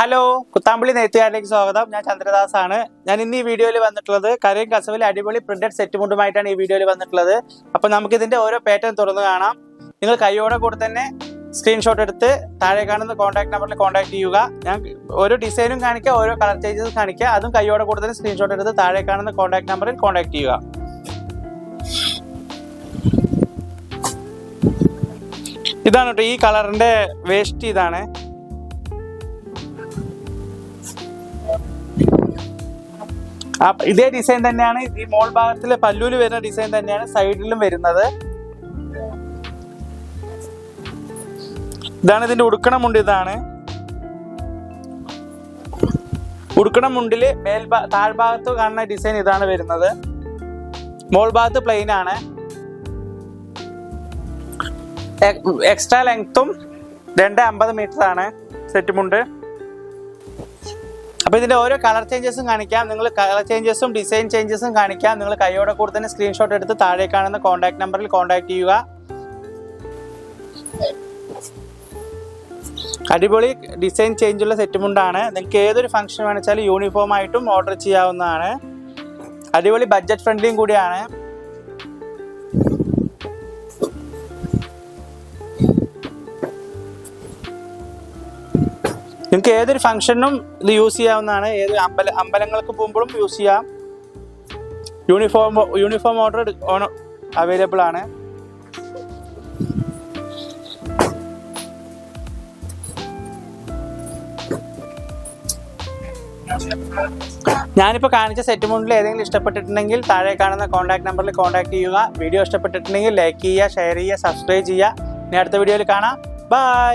Hello Kuthampully നെയ്ത്തുകാരിലേക്ക് സ്വാഗതം. ഞാൻ ചന്ദ്രദാസ് ആണ് ഞാൻ ഇന്ന് ഈ വീഡിയോയിൽ വന്നിട്ടുള്ളത് കരയും കസവിൽ അടിപൊളി പ്രിന്റഡ് സെറ്റ് മുണ്ടുമായിട്ടാണ് ഈ വീഡിയോയിൽ വന്നിട്ടുള്ളത്. അപ്പൊ നമുക്ക് ഇതിന്റെ ഓരോ പാറ്റേൺ തുറന്ന് കാണാം. നിങ്ങൾ കൈയോടെ കൂടെ തന്നെ സ്ക്രീൻഷോട്ട് എടുത്ത് താഴെ കാണുന്ന കോൺടാക്ട് നമ്പറിൽ കോൺടാക്ട് ചെയ്യുക. ഞാൻ ഓരോ ഡിസൈനും കാണിക്കുക ഓരോ കളർ ചേഞ്ചസ് കാണിക്കുക അതും കൈയോടെ കൂടെ തന്നെ സ്ക്രീൻഷോട്ട് എടുത്ത് താഴെ കാണുന്ന കോൺടാക്ട് നമ്പറിൽ കോൺടാക്ട് ചെയ്യുക. ഇതാണ് കേട്ടോ ഈ കളറിന്റെ വേസ്റ്റ് ഇതാണ്. ഇതേ ഡിസൈൻ തന്നെയാണ്. ഈ മോൾ ഭാഗത്തിലെ പല്ലൂൽ വരുന്ന ഡിസൈൻ തന്നെയാണ് സൈഡിലും വരുന്നത്. ഇതാണ് ഇതിന്റെ ഉടുക്കണ മുണ്ട് ഇതാണ്. ഉടുക്കണ മുണ്ടിൽ മേൽഭാ താഴ്ഭാഗത്ത് കാണുന്ന ഡിസൈൻ ഇതാണ് വരുന്നത്. മോൾ ഭാഗത്ത് പ്ലെയിൻ ആണ്. എക്സ്ട്രാ ലെങ്ത്തും രണ്ട് അമ്പത് മീറ്റർ ആണ് സെറ്റ് മുണ്ട്. അപ്പൊ ഇതിന്റെ ഓരോ കളർ ചേഞ്ചസും കാണിക്കാം. നിങ്ങൾ കളർ ചേഞ്ചസും ഡിസൈൻ ചേഞ്ചസും കാണിക്കാം. നിങ്ങൾ കൈയോടെ കൂടെ തന്നെ സ്ക്രീൻഷോട്ട് എടുത്ത് താഴെ കാണുന്ന കോൺടാക്ട് നമ്പറിൽ കോൺടാക്ട് ചെയ്യുക. അടിപൊളി ഡിസൈൻ ചേഞ്ചുള്ള സെറ്റ് മുണ്ടാണ് നിങ്ങൾക്ക് ഏതൊരു ഫംഗ്ഷൻ വേണമെച്ചാലും യൂണിഫോം ആയിട്ടും ഓർഡർ ചെയ്യാവുന്നതാണ്. അടിപൊളി ബഡ്ജറ്റ് ഫ്രണ്ട്ലിയും കൂടിയാണ്. നിങ്ങൾക്ക് ഏതൊരു ഫംഗ്ഷനും ഇത് യൂസ് ചെയ്യാവുന്നതാണ്. ഏത് അമ്പല അമ്പലങ്ങൾക്ക് പോകുമ്പോഴും യൂസ് ചെയ്യാം. യൂണിഫോം യൂണിഫോം ഓർഡർ അവൈലബിൾ ആണ്. ഞാനിപ്പോൾ കാണിച്ച സെറ്റ് മുണ്ടിൽ ഏതെങ്കിലും ഇഷ്ടപ്പെട്ടിട്ടുണ്ടെങ്കിൽ താഴെ കാണുന്ന കോൺടാക്ട് നമ്പറിൽ കോൺടാക്ട് ചെയ്യുക. വീഡിയോ ഇഷ്ടപ്പെട്ടിട്ടുണ്ടെങ്കിൽ ലൈക്ക് ചെയ്യുക ഷെയർ ചെയ്യുക സബ്സ്ക്രൈബ് ചെയ്യുക. ഇനി അടുത്ത വീഡിയോയിൽ കാണാം. ബൈ